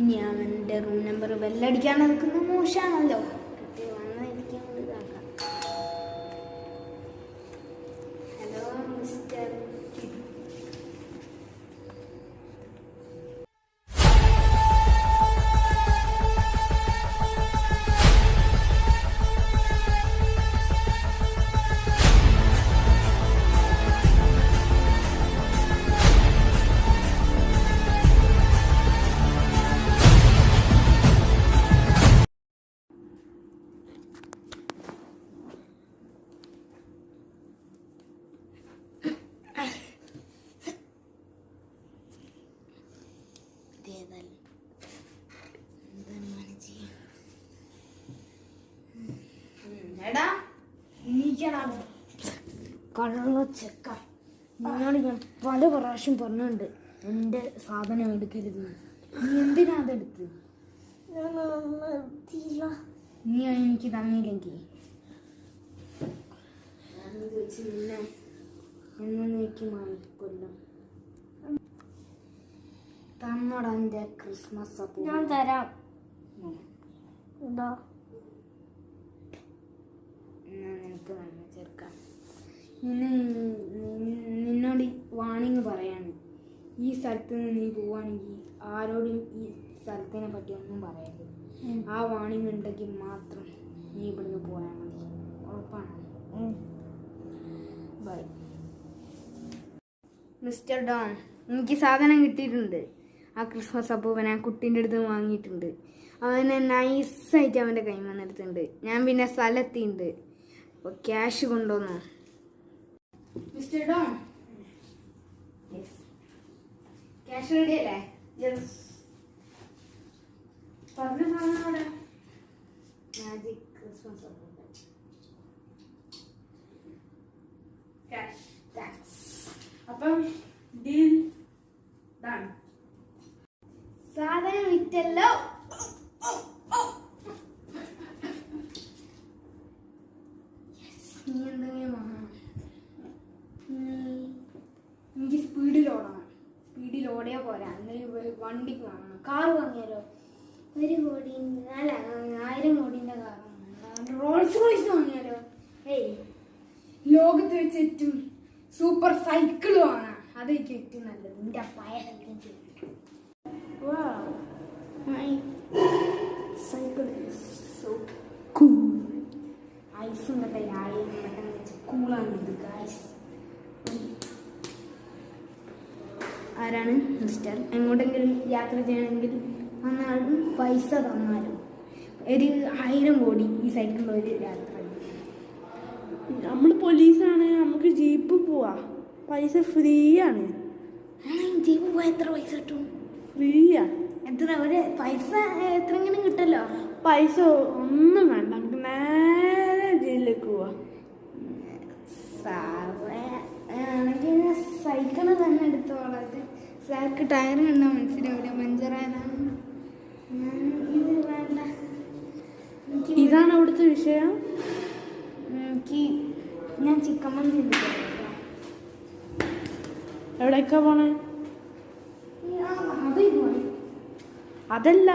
ഇനി അവന്റെ room number ബെല്ലടിക്കാൻ നിൽക്കുന്നു മോശമാണല്ലോ. എടാ ചെക്ക. ഞാൻ പല പ്രാവശ്യം പറഞ്ഞിട്ടുണ്ട് എന്റെ സാധനം എടുക്കരുത്. നീ എന്തിനാ അതെടുത്ത് നീ എനിക്ക് തന്നില്ലെങ്കിൽ നിന്നെ എന്നേക്കുമായി കൊല്ലും തന്നോടാ എന്റെ ക്രിസ്മസ് ഞാൻ തരാം. എന്താ ഞാൻ നിനക്ക് നിന്നെ ചേർക്കാം ഇന്ന് നി- നിന്നോട് വാണിങ് പറയാണ്. ഈ സ്ഥലത്ത് നിന്ന് നീ പോവാണെങ്കിൽ ആരോടും ഈ സ്ഥലത്തിനെ പറ്റി ഒന്നും പറയരുത്. ആ വാണിങ് ഉണ്ടെങ്കിൽ മാത്രം നീ ഇവിടുന്ന് പോയാൽ മതി. ഉറപ്പാണ്. ബൈ മിസ്റ്റർ ഡോൺ എനിക്ക് സാധനം കിട്ടിയിട്ടുണ്ട്. ആ ക്രിസ്മസ് അപ്പൂപ്പൻ ആ കുട്ടീന്റെ അടുത്ത് നിന്ന് വാങ്ങിയിട്ടുണ്ട്. അവനെ നൈസായിട്ട് അവന്റെ കൈ വന്നെടുത്തിട്ടുണ്ട് ഞാൻ പിന്നെ സ്ഥലത്തിണ്ട് അപ്പോൾ ക്യാഷ് കൊണ്ടുവന്നു? മിസ്റ്റർ ഡോൺ ക്യാഷ് റെഡി അല്ലേ? പറഞ്ഞു പറഞ്ഞോടെ മാജിക് ക്രിസ്മസ് ക്യാഷ് താങ്ക്സ് അപ്പം ഡീൽ ഡൺ സാധനം വിറ്റല്ലോ? നീ എന്തെങ്കിലും വാങ്ങണം എനിക്ക് സ്പീഡിൽ ഓടണം സ്പീഡിൽ ഓടിയാൽ പോരാ എന്തെങ്കിലും വണ്ടിക്ക് വാങ്ങണം കാർ വാങ്ങിയാലോ? ഒരു കോടി അല്ല ആയിരം കോടീന്റെ കാർ റോൾസ് റോയ്സ് വാങ്ങിയാലോ? ഏയ്. ലോകത്ത് വെച്ച് ഏറ്റവും സൂപ്പർ സൈക്കിൾ വാങ്ങാം അതൊക്കെ ഏറ്റവും നല്ലത്. എന്റെ പഴയ സൈക്കിൾ ആരാണ് മിസ്റ്റർ എങ്ങോട്ടെങ്കിലും യാത്ര ചെയ്യണമെങ്കിൽ അന്നാളും പൈസ തന്നാലും. ഒരു ആയിരം കോടി ഈ സൈക്കിളിൽ ഒരു യാത്ര. നമ്മൾ പോലീസാണ് നമുക്ക് ജീപ്പ് പോവാ. പൈസ ഫ്രീ ആണ് ജീപ്പ് പോയാൽ എത്ര പൈസ കിട്ടും? ഫ്രീയാ. എത്ര? ഒരു പൈസ ഇങ്ങനെ കിട്ടല്ലോ. പൈസ ഒന്നും വേണ്ട നമുക്ക് നേരെ ജയിലിലേക്ക് പോവാ സാറേ ആണെങ്കിൽ സൈക്കിൾ തന്നെ എടുത്തോളാം സാർക്ക് ടയർ കണ്ടാൽ മനസ്സിലാവില്ല ഇത് ഇതാണ് അവിടുത്തെ വിഷയം? എനിക്ക് ഞാൻ ചിക്കൻ മന്തി എവിടേക്കാ പോണേ? അതല്ല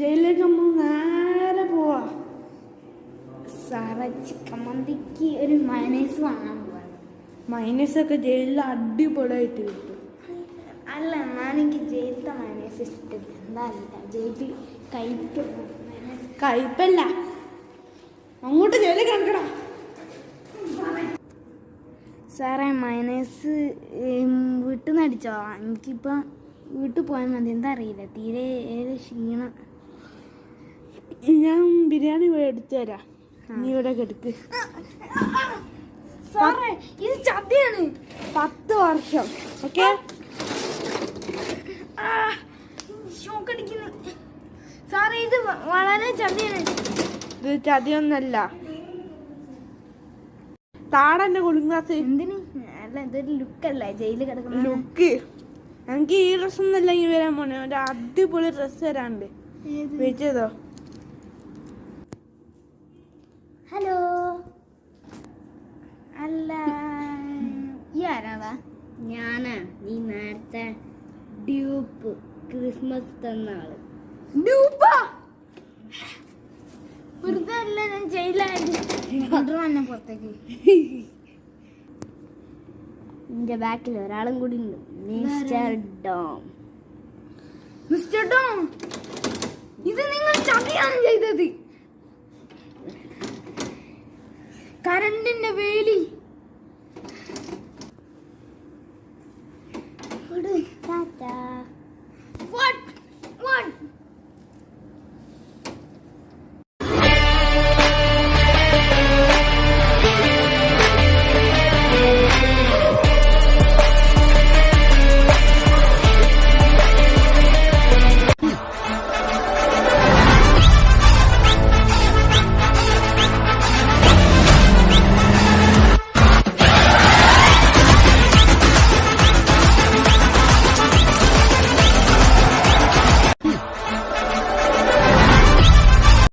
ജയിലിലേക്ക് നമ്മൾ നേരെ പോവാ. സാറേ ചിക്കൻ മന്തിക്ക് ഒരു മൈനസ് വാങ്ങാൻ പോവാ. മൈനസ് ഒക്കെ ജയിലിൽ അടിപൊളിയായിട്ട് കിട്ടും. അല്ല ഞാൻ എനിക്ക് ജയിലത്തെ ഇഷ്ടം ഇഷ്ടമില്ല എന്താ ജയിലിൽ കയ്പ് കയ്പല്ല അങ്ങോട്ട് ജയിലിൽ കിടക്കടാ. സാറേ മയനൈസ് വീട്ടിൽ നിന്ന് അടിച്ചോ? എനിക്കിപ്പോൾ വീട്ടിൽ പോയാൽ മതി. എന്താ അറിയില്ല. തീരെ ഏറെ ക്ഷീണം. ഞാൻ ബിരിയാണി എടുത്തു തരാം. നീ ഇവിടെ കെടുക്ക്. സാറേ ഇത് ചതിയാണ്. പത്ത് വർഷം. ഓക്കെ? ഷോക്ക് അടിക്കുന്നു സാറേ ഇത് വളരെ ചതിയാണ്. ഇത് ചതിയൊന്നല്ല. താടന്റെ കുളിങ്ങാത്ത എന്തിന്? അല്ല ഇതൊരു ലുക്കല്ലേ? ജയിലിൽ കിടക്കുന്ന ലുക്ക്. എനിക്ക് ഈ ഡ്രസ് ഒന്നല്ല ഇനി വരാൻ പോണേ. ഒരു അടിപൊളി ഡ്രസ് വരാണ്ട് വിളിച്ചതോ ഹലോ? അല്ല ഈ ആരാടാ? ഞാനാ. നീ നേരത്തെ ഡ്യൂപ്പ്. ക്രിസ്മസ് തന്ന ആൾ ഡ്യൂപ്പ് വെറുതെ അല്ല ഞാൻ പുറത്തേക്ക്. എന്റെ ബാക്കിൽ ഒരാളും കൂടി ഉണ്ട്. Mister dome. മിസ്റ്റർ ഡോം ഇത് നിങ്ങൾ ചതിയാണ് ചെയ്തത്. കരണ്ടിന്റെ വേലി.